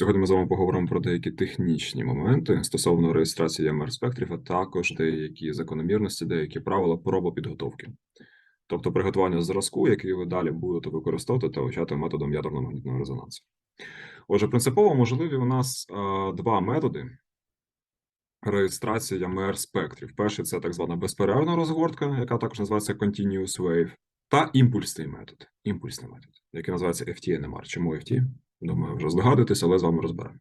Сьогодні ми з вами поговоримо про деякі технічні моменти стосовно реєстрації ЯМР спектрів, а також деякі закономірності, деякі правила пробопідготовки. Тобто приготування зразку, який ви далі будете використовувати та вивчати методом ядерно-магнітного резонансу. Отже, принципово можливі у нас е, два методи реєстрації ЯМР спектрів. Перший це так звана безперервна розгортка, яка також називається Continuous Wave, та імпульсний метод, імпульсний метод, який називається FT-NMR. Чому FT? Думаю, вже здогадуєтесь, але з вами розберемо.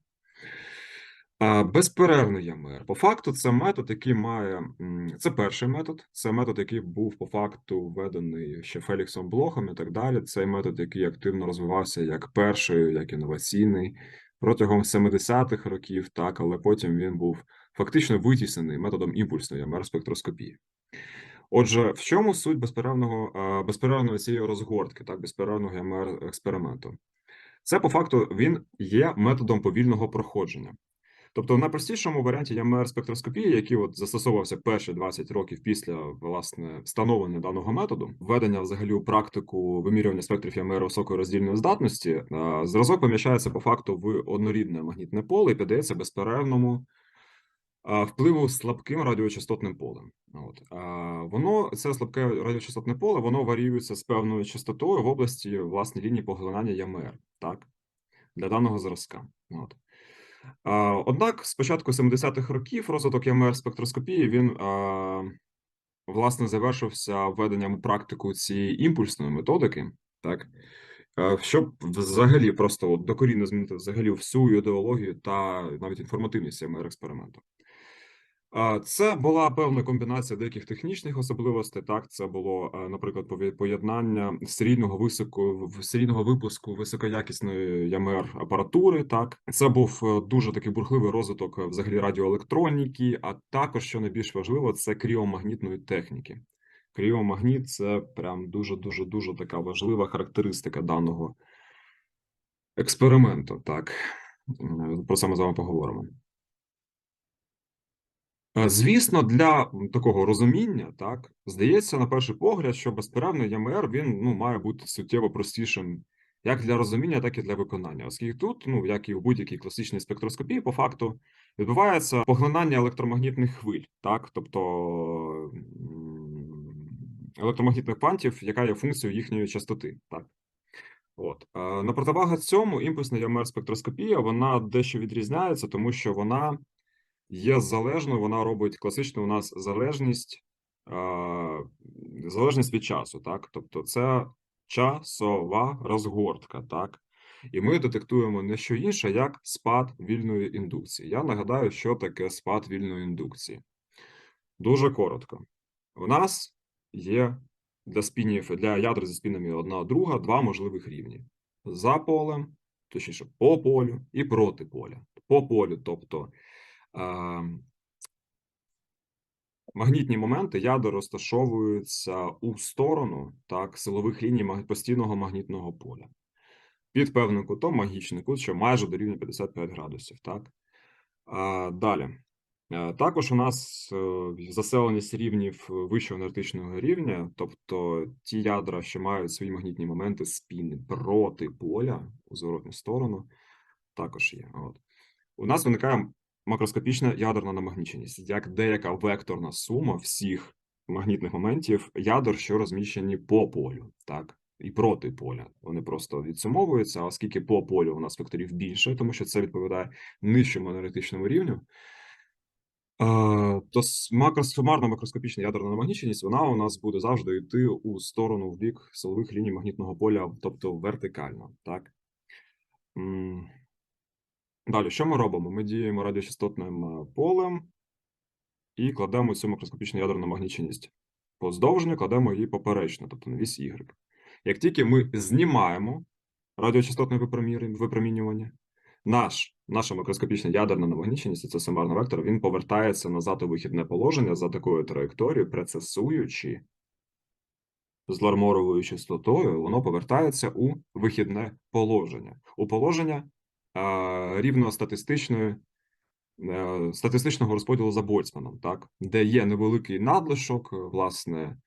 Безперервний ЯМР. По факту, це метод, який має. Це перший метод, це метод, який був по факту введений ще Феліксом Блохом і так далі. Цей метод, який активно розвивався як перший, як інноваційний протягом 70-х років, так, але потім він був фактично витіснений методом імпульсної ЯМР спектроскопії. Отже, в чому суть безперервного, безперервної цієї розгортки, так, безперервного ЯМР експерименту? Це по факту він є методом повільного проходження. Тобто, в найпростішому варіанті ЯМР спектроскопії, який от застосовувався перші 20 років після власне встановлення даного методу, введення взагалі у практику вимірювання спектрів ЯМР високої роздільної здатності, зразок поміщається по факту в однорідне магнітне поле і піддається безперервному впливу слабким радіочастотним полем. От воно це слабке радіочастотне поле, воно варіюється з певною частотою в області власне лінії поглинання ЯМР, так для даного зразка. От. Однак з початку 70-х років розвиток ЯМР спектроскопії він власне завершився введенням практику цієї імпульсної методики, так щоб взагалі просто докорінно змінити взагалі всю ідеологію та навіть інформативність ЯМР експерименту. Це була певна комбінація деяких технічних особливостей. Так, це було, е, наприклад, поєднання серійного високо серійного випуску високоякісної ЯМР апаратури. Так, це був е, дуже такий бурхливий розвиток е, взагалі радіоелектроніки, а також, що найбільш важливо, це кріомагнітної техніки. Кріомагніт це прям дуже дуже дуже така важлива характеристика даного експерименту. Так, про це ми з вами поговоримо. Е, Звісно, для такого розуміння, так, здається, на перший погляд, що безперервний ЯМР він ну, має бути суттєво простішим як для розуміння, так і для виконання. Оскільки тут, ну як і в будь-якій класичній спектроскопії, по факту відбувається поглинання електромагнітних хвиль, так, тобто електромагнітних квантів, яка є функцією їхньої частоти. Так. От. Е, На противагу цьому імпульсна ЯМР спектроскопія вона дещо відрізняється, тому що вона є залежною, вона робить класичну у нас залежність, залежність від часу, так? Тобто це часова розгортка, так? І ми детектуємо не що інше, як спад вільної індукції. Я нагадаю, що таке спад вільної індукції. Дуже коротко. У нас є для спінів, для ядер зі спінами одна друга два можливих рівні: за полем, точніше, по полю і проти поля. По полю, тобто магнітні моменти ядер розташовуються у сторону так, силових ліній постійного магнітного поля. Під певним кутом магічний кут, що майже дорівнює 55 градусів. Так? А, далі. Е, Також у нас е, заселеність рівнів вищого енергетичного рівня, тобто ті ядра, що мають свої магнітні моменти спіни проти поля у зворотню сторону, також є. От. У нас виникає макроскопічна ядерна намагніченість, як деяка векторна сума всіх магнітних моментів ядер, що розміщені по полю, так, і проти поля. Вони просто відсумовуються, оскільки по полю у нас векторів більше, тому що це відповідає нижчому енергетичному рівню. Е, То с- макро- сумарна макроскопічна ядерна намагніченість, вона у нас буде завжди йти у сторону в бік силових ліній магнітного поля, тобто вертикально, так? Далі, що ми робимо? Ми діємо радіочастотним е, полем і кладемо цю макроскопічну ядерну магніченість поздовжньо, кладемо її поперечно, тобто на вісь Y. Як тільки ми знімаємо радіочастотне випромінювання, наш, наша макроскопічна ядерна намагніченість, це сумарний вектор, він повертається назад у вихідне положення за такою траєкторією, прецесуючи з ларморовою частотою, воно повертається у вихідне положення. У положення рівно статистичної е, статистичного розподілу за Больцманом, так, де є невеликий надлишок, е, власне,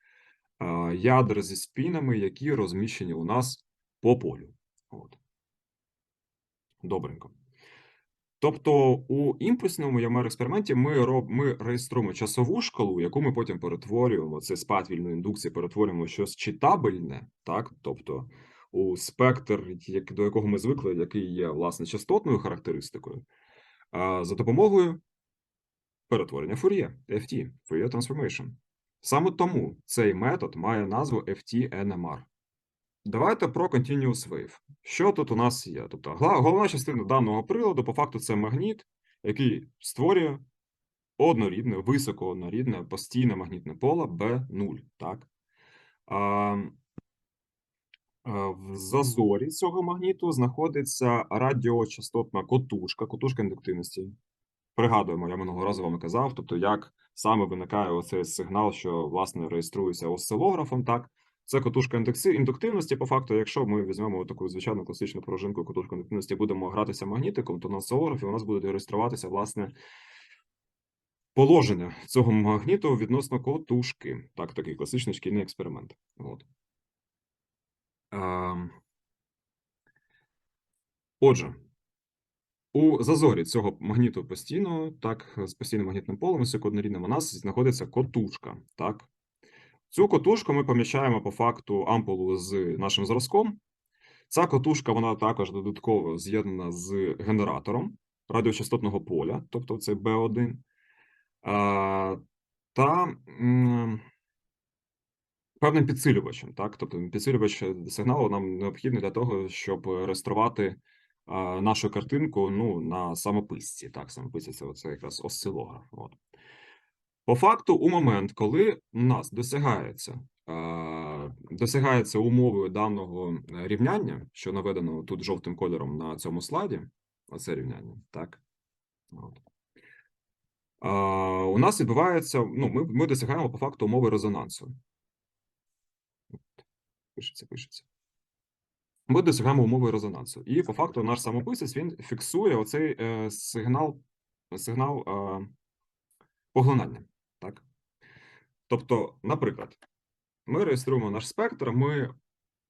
ядер зі спінами, які розміщені у нас по полю. От. Добренько. Тобто у імпульсному ЯМР експерименті ми роб, ми реєструємо часову шкалу, яку ми потім перетворюємо. Це спад вільної індукції, перетворюємо щось читабельне, так? Тобто у спектр, як, до якого ми звикли, який є власне частотною характеристикою, а, за допомогою перетворення Фур'є, FT, Fourier Transformation. Саме тому цей метод має назву FT-NMR. Давайте про Continuous Wave. Що тут у нас є? Тобто, головна частина даного приладу, по факту, це магніт, який створює однорідне, високо однорідне, постійне магнітне поле B0. Так? А, а, в зазорі цього магніту знаходиться радіочастотна котушка, котушка індуктивності. Пригадуємо, я минулого разу вам казав, тобто, як саме виникає оцей сигнал, що власне реєструється осцилографом, так? Це котушка індуктивності. По факту, якщо ми візьмемо таку звичайну класичну пружинку котушку індуктивності, будемо гратися магнітиком, то на осцилографі у нас буде реєструватися власне положення цього магніту відносно котушки. Так, такий класичний шкільний експеримент. От. Ем. Отже, у зазорі цього магніту постійного, так, з постійним магнітним полем, високооднорідним, у нас знаходиться котушка. Так. Цю котушку ми поміщаємо по факту ампулу з нашим зразком. Ця котушка вона також додатково з'єднана з генератором радіочастотного поля, тобто це B1. А, та м, певним підсилювачем. Так? Тобто підсилювач сигналу нам необхідний для того, щоб реєструвати нашу картинку ну, на самописці. Так, самописці це оце якраз осцилограф. От. По факту, у момент, коли у нас досягається, е, досягається умови даного е, рівняння, що наведено тут жовтим кольором на цьому слайді, оце рівняння, так. От. Е, у нас відбувається, ну, ми, ми досягаємо по факту умови резонансу. Пишеться, пишеться. Ми досягаємо умови резонансу. І по факту наш самописець він фіксує оцей е, сигнал, сигнал е, поглинання. Так? Тобто, наприклад, ми реєструємо наш спектр, ми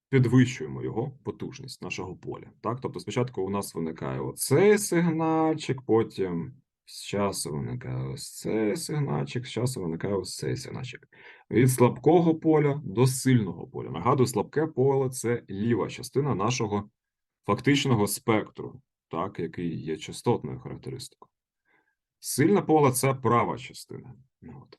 підвищуємо його потужність нашого поля. Так? Тобто, спочатку у нас виникає оцей сигнальчик, потім з часу виникає ось цей сигнальчик, з часу виникає ось цей сигнальчик. Від слабкого поля до сильного поля. Нагадую, слабке поле це ліва частина нашого фактичного спектру, так, який є частотною характеристикою. Сильне поле це права частина. От.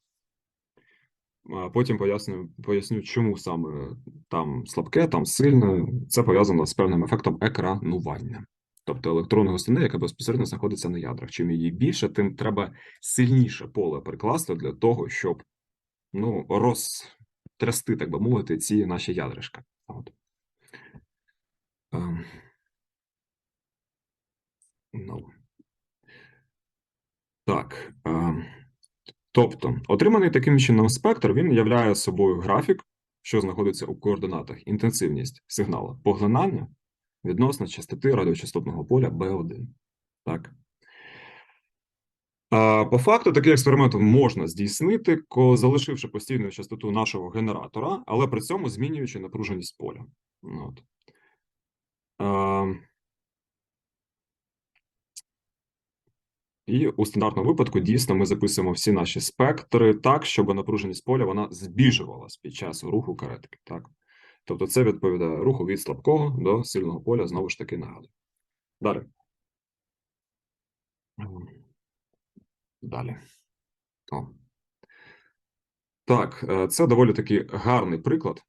Потім поясню, поясню, чому саме там слабке, там сильне. Це пов'язано з певним ефектом екранування. Тобто електронна густини, яка безпосередньо знаходиться на ядрах. Чим її більше, тим треба сильніше поле прикласти для того, щоб ну, розтрясти, так би мовити, ці наші ядришка. От. Ну. Так. ем. Тобто, отриманий таким чином спектр він являє собою графік, що знаходиться у координатах інтенсивність сигналу поглинання відносно частоти радіочастотного поля B1. Так. По факту, такий експеримент можна здійснити, залишивши постійну частоту нашого генератора, але при цьому змінюючи напруженість поля. Ну, От. І у стандартному випадку дійсно ми записуємо всі наші спектри так, щоб напруженість поля вона збільшувалась під час руху каретки. Так? Тобто це відповідає руху від слабкого до сильного поля, знову ж таки нагадую. Далі. Далі. О. Так, е, це доволі таки гарний приклад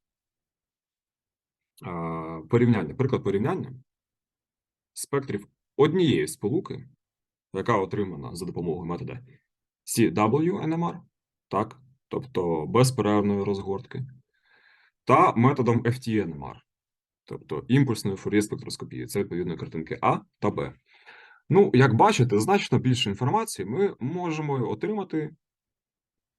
порівняння. Приклад порівняння спектрів однієї сполуки, яка отримана за допомогою метода CW-NMR, так, тобто безперервної розгортки, та методом FT-NMR, тобто імпульсної фур'є спектроскопії. Це відповідно картинки А та Б. Ну, як бачите, значно більше інформації ми можемо отримати,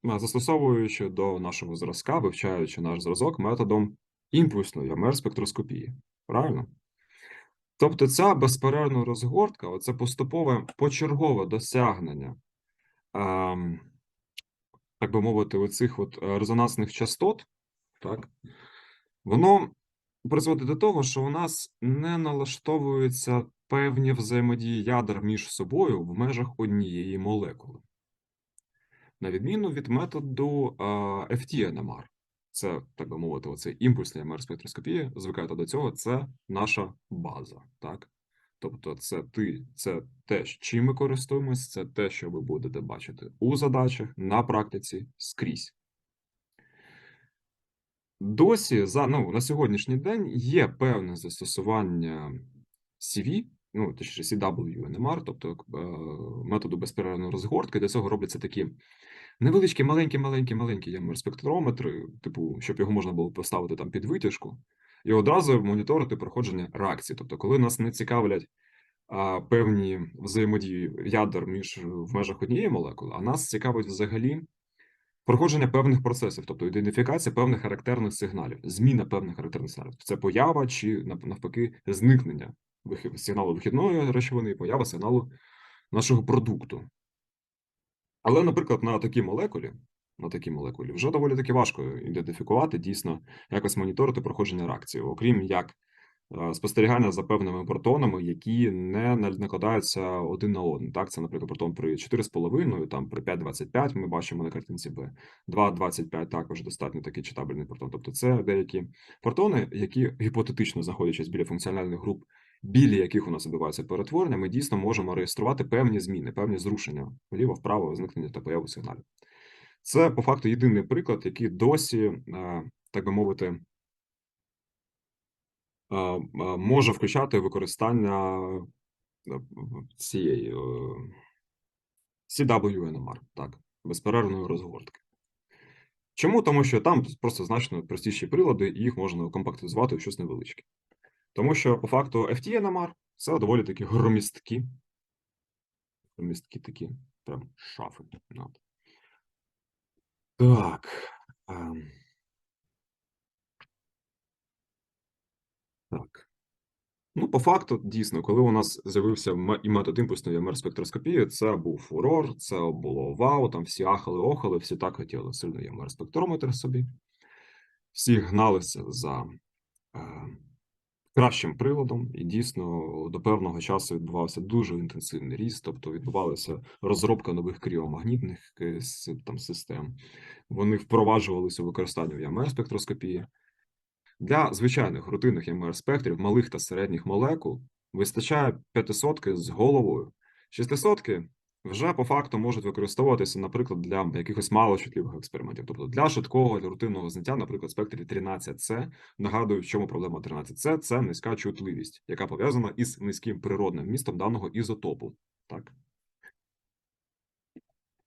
застосовуючи до нашого зразка, вивчаючи наш зразок методом імпульсної МР спектроскопії. Правильно? Тобто ця безперервна розгортка, оце поступове почергове досягнення, ем, так би мовити, оцих от е, резонансних частот, так, воно призводить до того, що у нас не налаштовується певні взаємодії ядер між собою в межах однієї молекули. На відміну від методу FT-NMR. Це, так би мовити, оцей імпульсний МР спектроскопії, звикайте до цього, це наша база. Так? Тобто, це ти, це те, чим ми користуємось, це те, що ви будете бачити у задачах, на практиці скрізь. Досі за ну, на сьогоднішній день є певне застосування CV, ну точніше CW-NMR, тобто е, методу безперервної розгортки. Для цього робляться такі невеличкі, маленькі, маленькі, маленькі ЯМР спектрометри, типу, щоб його можна було поставити там під витяжку, і одразу моніторити проходження реакції. Тобто, коли нас не цікавлять певні взаємодії ядер між в межах однієї молекули, а нас цікавить взагалі проходження певних процесів, тобто ідентифікація певних характерних сигналів, зміна певних характерних сигналів. Це поява чи навпаки зникнення сигналу вихідної речовини і поява сигналу нашого продукту. Але, наприклад, на такій молекулі, на такій молекулі вже доволі таки важко ідентифікувати, дійсно, якось моніторити проходження реакції, окрім як спостерігання за певними протонами, які не накладаються один на один. Так, це, наприклад, протон при 4,5, там при 5,25 ми бачимо на картинці Б. 2,25 також достатньо такий читабельний протон. Тобто це деякі протони, які гіпотетично знаходячись біля функціональних груп, біля яких у нас відбувається перетворення, ми дійсно можемо реєструвати певні зміни, певні зрушення вліво, вправо, зникнення та появу сигналів. Це по факту єдиний приклад, який досі, е, так би мовити, е, е, може включати використання е, цієї е, CWNMR, так, безперервної розгортки. Чому? Тому що там просто значно простіші прилади, і їх можна компактизувати в щось невеличке. Тому що по факту FT-NMR – це доволі такі громісткі, громісткі такі прям шафи. Так. Так. Ну, по факту, дійсно, коли у нас з'явився і метод імпульсної МР спектроскопії, це був фурор, це було вау, там всі ахали, охали, всі так хотіли сильний МР спектрометр собі. Всі гналися за е, кращим приладом, і дійсно до певного часу відбувався дуже інтенсивний ріст, тобто відбувалася розробка нових кріомагнітних там, систем. Вони впроваджувалися у використанні в ЯМР спектроскопії. Для звичайних рутинних МР спектрів малих та середніх молекул вистачає 500 з головою. 600 вже по факту можуть використовуватися, наприклад, для якихось малочутливих експериментів. Тобто для швидкого для рутинного зняття, наприклад, спектрі 13С. Нагадую, в чому проблема 13С – це низька чутливість, яка пов'язана із низьким природним містом даного ізотопу. Так.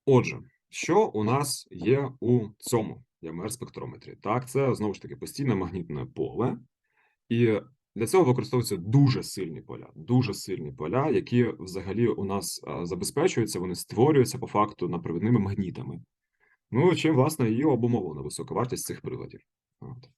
Отже, що у нас є у цьому ЯМР спектрометрі? Так, це знову ж таки постійне магнітне поле, і для цього використовуються дуже сильні поля, дуже сильні поля, які взагалі у нас забезпечуються, вони створюються по факту напровідними магнітами. Ну, чим, власне, і обумовлена висока вартість цих приладів. От.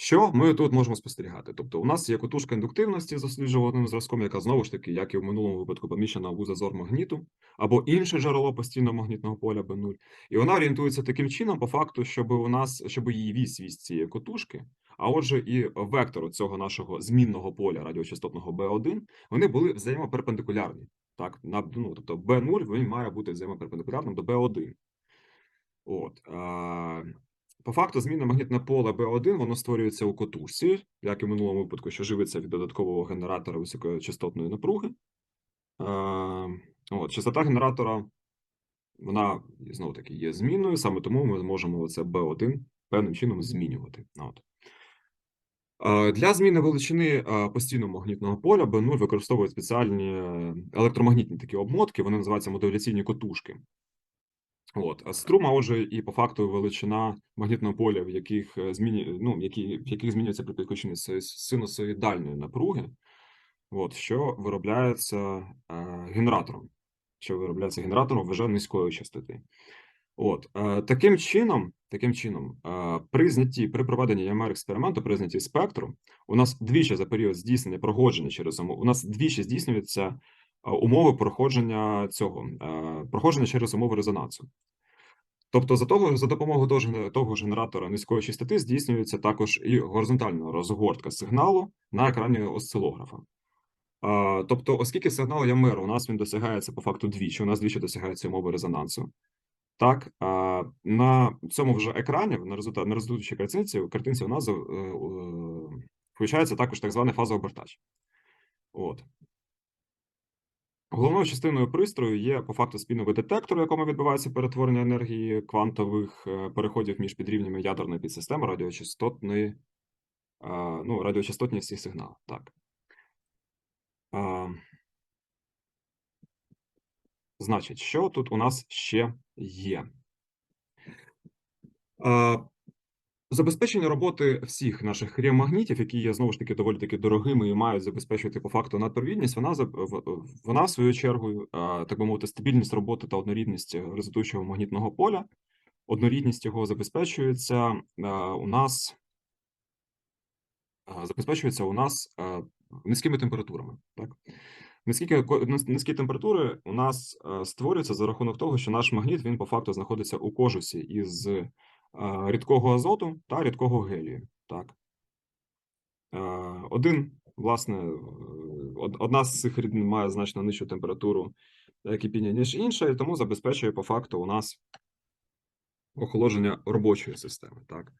Що ми тут можемо спостерігати? Тобто, у нас є котушка індуктивності з досліджуваним зразком, яка знову ж таки, як і в минулому випадку, поміщена в зазор магніту, або інше джерело постійного магнітного поля B0. І вона орієнтується таким чином, по факту, щоб у нас, щоб її вісь вісь цієї котушки, а отже, і вектор цього нашого змінного поля радіочастотного B1, вони були взаємоперпендикулярні. Так, на, ну, тобто B0 він має бути взаємоперпендикулярним до B1. От. По факту, змінне магнітне поле B1, воно створюється у котушці, як і в минулому випадку, що живиться від додаткового генератора високочастотної напруги. А, от, частота генератора, вона, знову таки, є змінною, саме тому ми зможемо це B1 певним чином змінювати. От. Е, Для зміни величини е, постійного магнітного поля B0 використовують спеціальні е, електромагнітні такі обмотки, вони називаються модуляційні котушки. От, а струма, отже, і по факту величина магнітного поля, в яких е, зміні, ну, які, в яких змінюється при підключенні синусоїдальної напруги, от, що виробляється е, генератором, що виробляється генератором вже низької частоти. От е, таким чином, таким чином, при знятті, при проведенні ЯМР експерименту, при знятті спектру, у нас двічі за період здійснення проходження через умови, у нас двічі здійснюються е, умови проходження цього, е, проходження через умови резонансу. Тобто, за того за допомогою того того генератора низької частоти здійснюється також і горизонтальна розгортка сигналу на екрані осцилографа. Тобто, оскільки сигнал є мер, у нас він досягається по факту двічі, у нас двічі досягається умови резонансу. Так, на цьому вже екрані, на результат на результуючій картинці картинці у нас, е, е, включається також так званий фазообертач. От. Головною частиною пристрою є по факту спіновий детектор, в якому відбувається перетворення енергії квантових е, переходів між підрівнями ядерної підсистеми радіочастотної, а, ну, радіочастотності сигналу. Так. Значить, що тут у нас ще є? Забезпечення роботи всіх наших кріомагнітів, які є знову ж таки доволі таки дорогими і мають забезпечувати по факту надпровідність, вона вона в свою чергу, так би мовити, стабільність роботи та однорідність е, магнітного поля. Однорідність його забезпечується у нас забезпечується у нас низькими температурами. Так? Низькі, низькі температури у нас створюються за рахунок того, що наш магніт він по факту знаходиться у кожусі із рідкого азоту та рідкого гелію. Так. Е, Один, власне, е, одна з цих рідин має значно нижчу температуру е, кипіння, ніж інша, і тому забезпечує по факту у нас охолодження робочої системи. Так.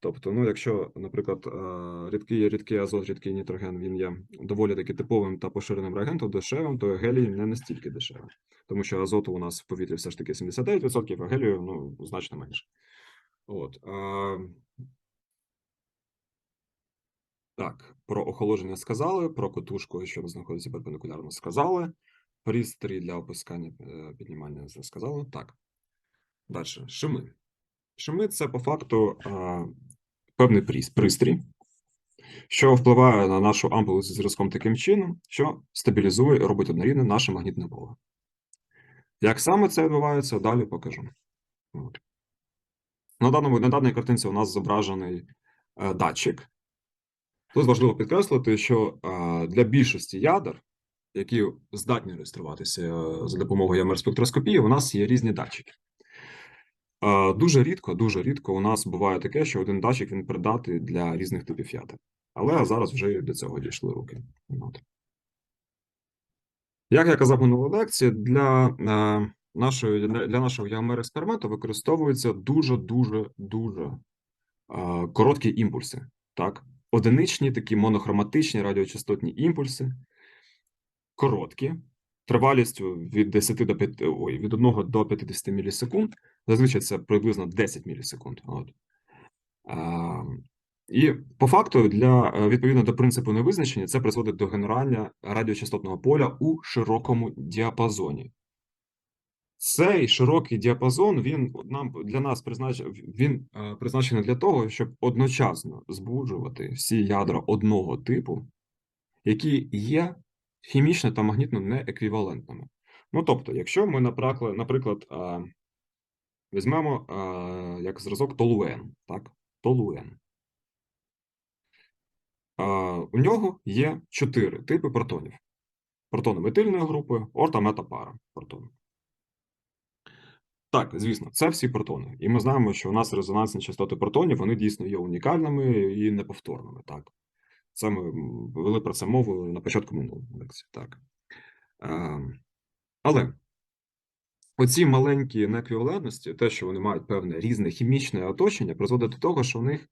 Тобто, ну, якщо, наприклад, е, рідкий, рідкий азот, рідкий нітроген, він є доволі таки типовим та поширеним реагентом, дешевим, то гелій не настільки дешевий. Тому що азоту у нас в повітрі все ж таки 79%, а гелію ну, значно менше. От. А... Так, про охолодження сказали, про котушку, що знаходиться перпендикулярно, сказали. Пристрій для опускання е, піднімання сказали. Так. Далі. Шими. Шими це по факту а, певний прис- пристрій, що впливає на нашу ампулу зі зразком таким чином, що стабілізує і робить однорідне наше магнітне поле. Як саме це відбувається, далі покажу. От. На, даному, на даній картинці у нас зображений е, датчик. Тут важливо підкреслити, що е, для більшості ядер, які здатні реєструватися е, за допомогою МР-спектроскопії, у нас є різні датчики. Е, Дуже рідко, дуже рідко у нас буває таке, що один датчик він придатний для різних типів ядер. Але зараз вже до цього дійшли руки. От. Як я казав минулої лекції, для, е, нашої, для, нашого ЯМР-експерименту використовуються дуже-дуже дуже е, короткі імпульси. Так? Одиничні такі монохроматичні радіочастотні імпульси, короткі, тривалістю від 10 до 5, ой, від 1 до 50 мілісекунд. Зазвичай це приблизно 10 мілісекунд. От. А, і по факту, для відповідно до принципу невизначення, це призводить до генерування радіочастотного поля у широкому діапазоні. Цей широкий діапазон він нам для нас призначений, він е, призначений для того, щоб одночасно збуджувати всі ядра одного типу, які є хімічно та магнітно нееквівалентними. Ну тобто, якщо ми, наприклад, наприклад е, візьмемо е, як зразок толуен, так, толуен. У нього є чотири типи протонів: протони метильної групи, орта, мета, пара протони. Так, звісно, це всі протони. І ми знаємо, що у нас резонансні частоти протонів вони дійсно є унікальними і неповторними. Так, це ми вели про це мову на початку минулої лекції. Так. Е, але оці маленькі нееквівалентності, те, що вони мають певне різне хімічне оточення, призводить до того, що у них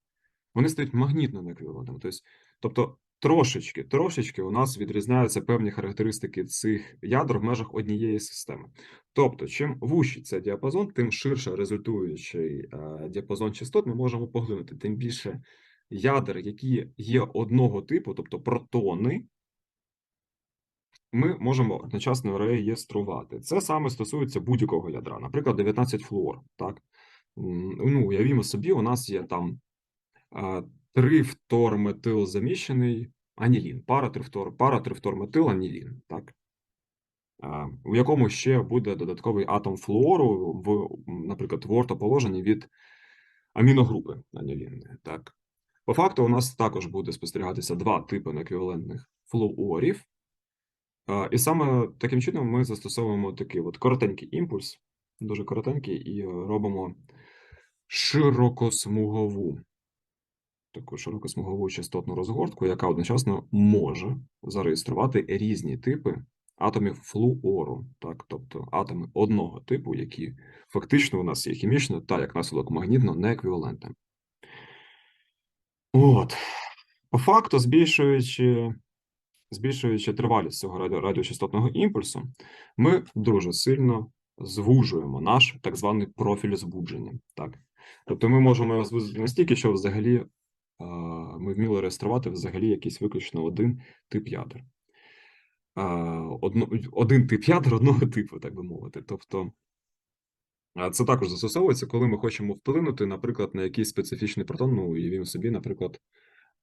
вони стають магнітно нееквівалентними. Тобто, тобто трошечки, трошечки у нас відрізняються певні характеристики цих ядер в межах однієї системи. Тобто, чим вужчий цей діапазон, тим ширше результуючий е, діапазон частот ми можемо поглинути. Тим більше ядер, які є одного типу, тобто протони, ми можемо одночасно реєструвати. Це саме стосується будь-якого ядра, наприклад, 19 флуор. Так? Ну, уявімо собі, у нас є там трифторметил заміщений анілін, пара трифтор, пара трифторметил анілін, так? У якому ще буде додатковий атом флуору в, наприклад, в ортоположенні від аміногрупи анілінної, так? По факту, у нас також буде спостерігатися два типи нееквівалентних флуорів, І саме таким чином ми застосовуємо такий от коротенький імпульс, дуже коротенький, і робимо широкосмугову таку широкосмугову частотну розгортку, яка одночасно може зареєструвати різні типи атомів флуору, так, тобто атоми одного типу, які фактично у нас є хімічно та як наслідок магнітно нееквівалентними. От. По факту, збільшуючи, збільшуючи тривалість цього радіо, радіочастотного імпульсу, ми дуже сильно звужуємо наш так званий профіль збудження. Так? Тобто ми можемо його звузити настільки, що взагалі ми вміли реєструвати взагалі якийсь виключно один тип ядер. Одно, один тип ядер одного типу, так би мовити. Тобто, це також застосовується, коли ми хочемо вплинути, наприклад, на якийсь специфічний протон, ну, уявімо собі, наприклад,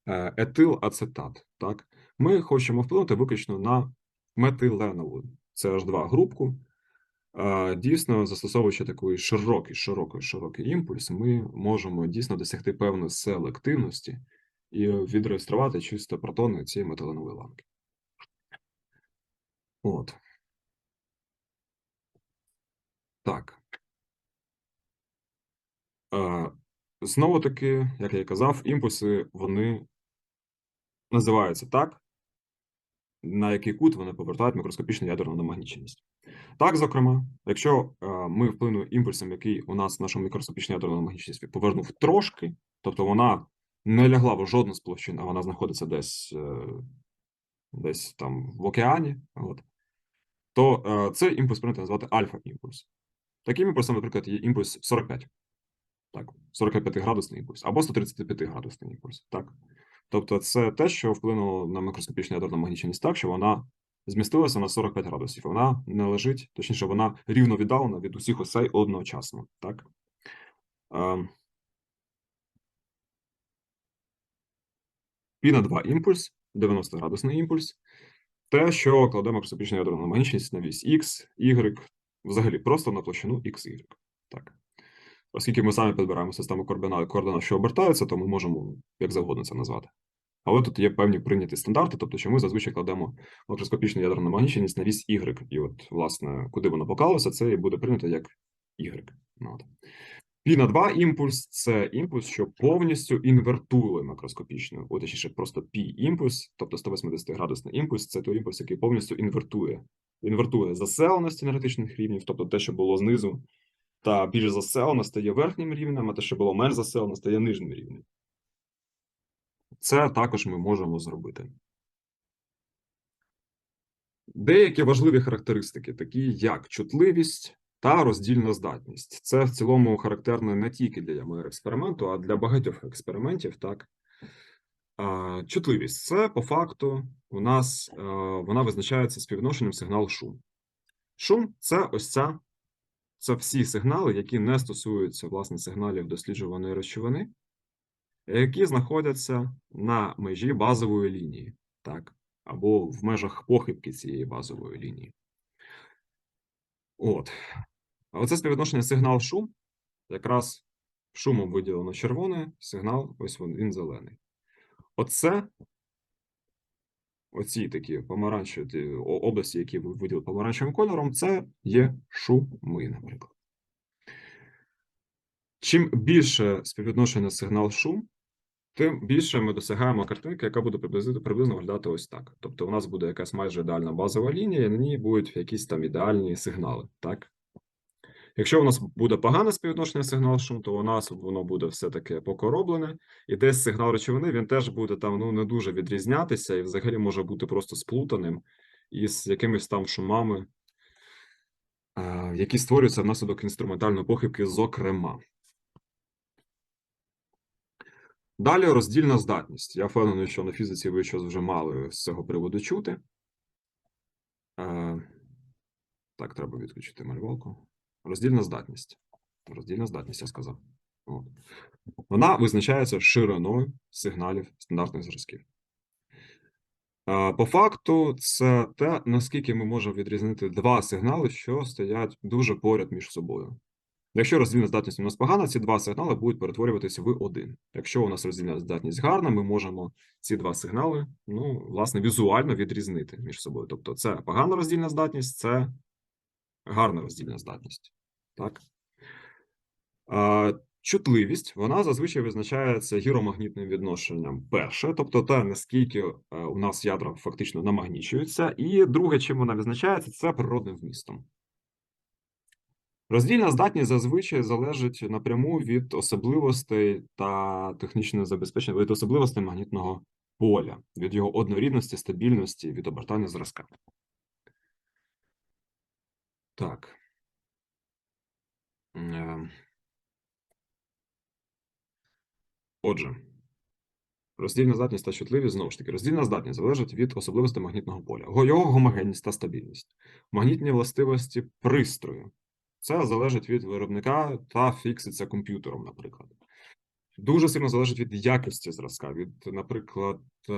е, етилацетат. Так? Ми хочемо вплинути виключно на метиленову CH2 групку. Дійсно, застосовуючи такий широкий, широкий, широкий імпульс, ми можемо дійсно досягти певної селективності і відреєструвати чисто протони цієї метиленової ланки. От. Так. Знову таки, як я і казав, імпульси вони називаються так, на який кут вони повертають мікроскопічну ядерну намагніченість. Так, зокрема, якщо е, ми вплинемо імпульсом, який у нас нашу мікроскопічну ядерну намагніченість повернув трошки, тобто вона не лягла в жодну з площин, а вона знаходиться десь, е, десь там в океані, от, то е, цей імпульс прийнято назвати альфа-імпульс. Таким імпульсом, наприклад, є імпульс 45. Так, 45 градусний імпульс, або 135 градусний імпульс. Так. Тобто, це те, що вплинуло на мікроскопічну ядерну магнічність так, що вона змістилася на 45 градусів. Вона не лежить, точніше, вона рівно віддалена від усіх осей одночасно. Так. Ем. Піна 2 імпульс, 90 градусний імпульс. Те, що кладе мікроскопічну ядерну магнічність на вісь X, Y, взагалі просто на площину XY. Так. Оскільки ми самі підбираємо систему координат, координат, що обертаються, то ми можемо як завгодно це назвати. Але тут є певні прийняті стандарти, тобто, що ми зазвичай кладемо макроскопічну ядерну магнічність на вісь Y. І от, власне, куди воно поклалося, це і буде прийнято як Y. Ну. Пі на 2 імпульс це імпульс, що повністю інвертує макроскопічну, от точніше, просто пі імпульс, тобто 180 градусний імпульс, це той імпульс, який повністю інвертує. Інвертує заселеність енергетичних рівнів, тобто те, що було знизу, та більш заселено стає верхнім рівнем, а те, що було менш заселено, стає нижнім рівнем. Це також ми можемо зробити. Деякі важливі характеристики, такі як чутливість та роздільна здатність. Це в цілому характерно не тільки для ЯМР експерименту, а для багатьох експериментів. Так. Чутливість це по факту у нас вона визначається співвідношенням сигнал-шум. Шум це ось ця це всі сигнали, які не стосуються власне сигналів досліджуваної речовини, які знаходяться на межі базової лінії, так, або в межах похибки цієї базової лінії. От. Оце співвідношення сигнал-шум. Якраз шумом виділено червоне, сигнал, ось він, зелений. Оце оці такі помаранчеві області, які виділили помаранчевим кольором, це є шуми, наприклад. Чим більше співвідношення сигнал-шум, тим більше ми досягаємо картинки, яка буде приблизно, приблизно виглядати ось так. Тобто, у нас буде якась майже ідеальна базова лінія, і на ній будуть якісь там ідеальні сигнали. так? Якщо у нас буде погане співвідношення сигнал шум, то у нас воно буде все таки покороблене, і десь сигнал речовини він теж буде там ну не дуже відрізнятися, і взагалі може бути просто сплутаним із якимись там шумами, які створюються внаслідок інструментальної похибки, зокрема. Далі роздільна здатність. Я впевнений, що на фізиці ви щось вже мали з цього приводу чути. Так, треба відключити малювалку. Роздільна здатність. Роздільна здатність, я сказав. Вона визначається шириною сигналів стандартних зразків. По факту, це те, наскільки ми можемо відрізнити два сигнали, що стоять дуже поряд між собою. Якщо роздільна здатність у нас погана, ці два сигнали будуть перетворюватися в один. Якщо у нас роздільна здатність гарна, ми можемо ці два сигнали, ну, власне, візуально відрізнити між собою. Тобто, це погана роздільна здатність, це гарна роздільна здатність. Так? Чутливість вона зазвичай визначається гіромагнітним відношенням. Перше, тобто те, наскільки е, у нас ядра фактично намагнічуються, і друге, чим вона визначається, це природним вмістом. Роздільна здатність зазвичай залежить напряму від особливостей та технічного забезпечення, від особливостей магнітного поля, від його однорідності, стабільності, від обертання зразка. Так. Е, Отже, роздільна здатність та чутливість знову ж таки. Роздільна здатність залежить від особливостей магнітного поля, його гомогенність та стабільність, магнітні властивості пристрою. Це залежить від виробника та фікситься комп'ютером, наприклад. Дуже сильно залежить від якості зразка, від, наприклад, е,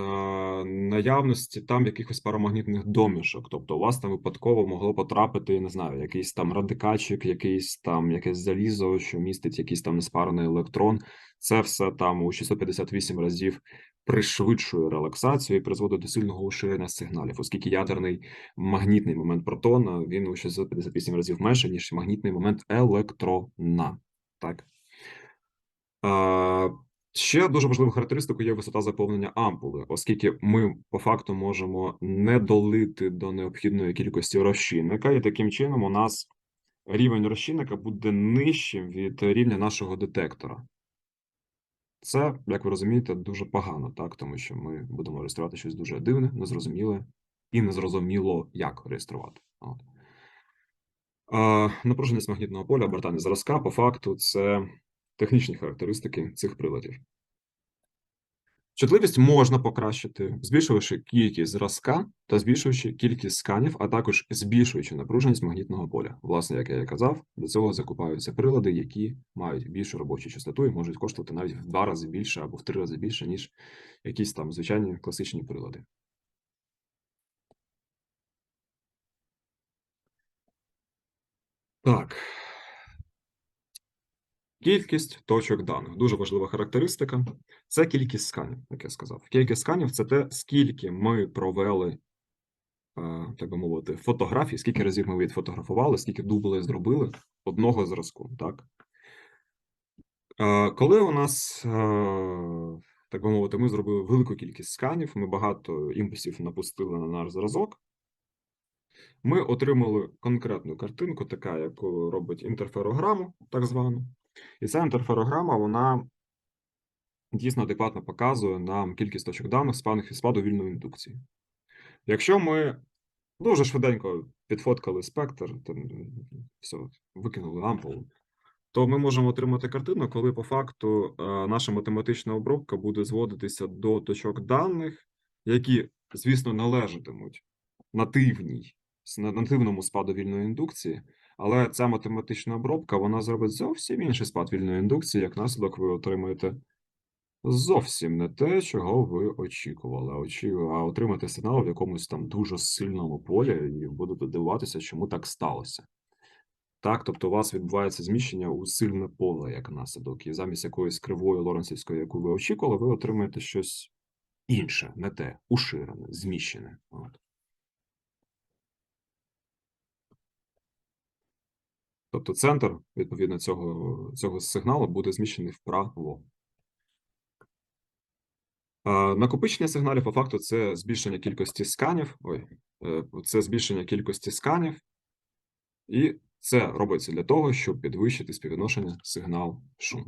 наявності там якихось парамагнітних домішок. Тобто, у вас там випадково могло потрапити, я не знаю, якийсь там радикачик, якийсь там якесь залізо, що містить якийсь там неспарений електрон. Це все там у 658 разів пришвидшує релаксацію і призводить до сильного уширення сигналів, оскільки ядерний магнітний момент протона він у 658 разів менше, ніж магнітний момент електрона. Так. А, Ще дуже важливою характеристикою є висота заповнення ампули, оскільки ми по факту можемо не долити до необхідної кількості розчинника, і таким чином у нас рівень розчинника буде нижчим від рівня нашого детектора. Це, як ви розумієте, дуже погано, так? Тому що ми будемо реєструвати щось дуже дивне, незрозуміле і незрозуміло, як реєструвати. От. А, напруженість магнітного поля, обертання зразка, по факту, це технічні характеристики цих приладів. Чутливість можна покращити, збільшуючи кількість зразка та збільшуючи кількість сканів, а також збільшуючи напруженість магнітного поля. Власне, як я і казав, до цього закупаються прилади, які мають більшу робочу частоту і можуть коштувати навіть в два рази більше або в три рази більше, ніж якісь там звичайні класичні прилади. Так. Кількість точок даних дуже важлива характеристика. Це кількість сканів, як я сказав. Кількість сканів це те, скільки ми провели, е, так би мовити, фотографій, скільки разів ми відфотографували, скільки дублей зробили одного зразку. Так? Е, Коли у нас, е, так би мовити, ми зробили велику кількість сканів, ми багато імпульсів напустили на наш зразок. Ми отримали конкретну картинку, така, яку робить інтерферограму, так звану. І ця інтерферограма, вона дійсно адекватно показує нам кількість точок даних спаних від спаду вільної індукції. Якщо ми дуже швиденько підфоткали спектр, там, все, викинули ампулу, то ми можемо отримати картину, коли по факту е, наша математична обробка буде зводитися до точок даних, які, звісно, належатимуть нативній, нативному спаду вільної індукції, але ця математична обробка вона зробить зовсім інший спад вільної індукції, як наслідок ви отримаєте зовсім не те, чого ви очікували, а отримаєте сигнал в якомусь там дуже сильному полі, і будете дивуватися, чому так сталося. Так, тобто у вас відбувається зміщення у сильне поле як наслідок, і замість якоїсь кривої Лоренцівської, яку ви очікували, ви отримаєте щось інше, не те, уширене, зміщене. От. Тобто центр, відповідно, цього, цього сигналу буде зміщений вправо. Накопичення сигналів по факту це збільшення кількості сканів. Ой, е, це збільшення кількості сканів, і це робиться для того, щоб підвищити співвідношення сигнал-шум.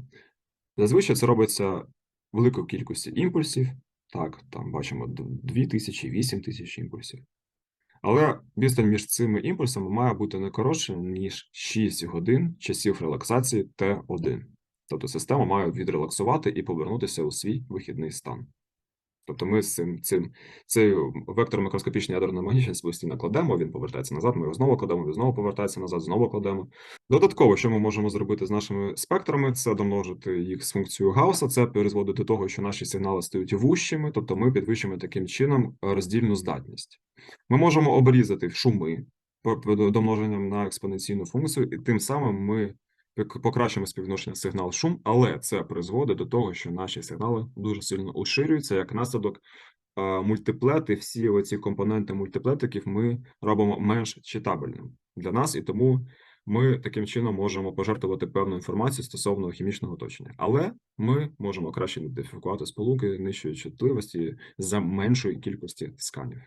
Зазвичай це робиться великою кількістю імпульсів. Так, там бачимо 2000, 8000 імпульсів. Але відстань між цими імпульсами має бути не коротше, ніж 6 годин часів релаксації Т1. Тобто система має відрелаксувати і повернутися у свій вихідний стан. Тобто ми з цим, цим цей вектор мікроскопічної ядерної магнітності постійно кладемо, він повертається назад, ми його знову кладемо, він знову повертається назад, знову кладемо. Додатково, що ми можемо зробити з нашими спектрами, це домножити їх з функцією Гаусса, це призводить до того, що наші сигнали стають вущими, тобто ми підвищуємо таким чином роздільну здатність. Ми можемо обрізати шуми по- домноженням на експоненційну функцію, і тим самим ми покращимо співвідношення сигнал-шум, але це призводить до того, що наші сигнали дуже сильно уширюються як наслідок мультиплети, всі оці компоненти мультиплетиків ми робимо менш читабельним для нас, і тому ми таким чином можемо пожертвувати певну інформацію стосовно хімічного оточення. Але ми можемо краще ідентифікувати сполуки нижчої чутливості за меншої кількості сканів.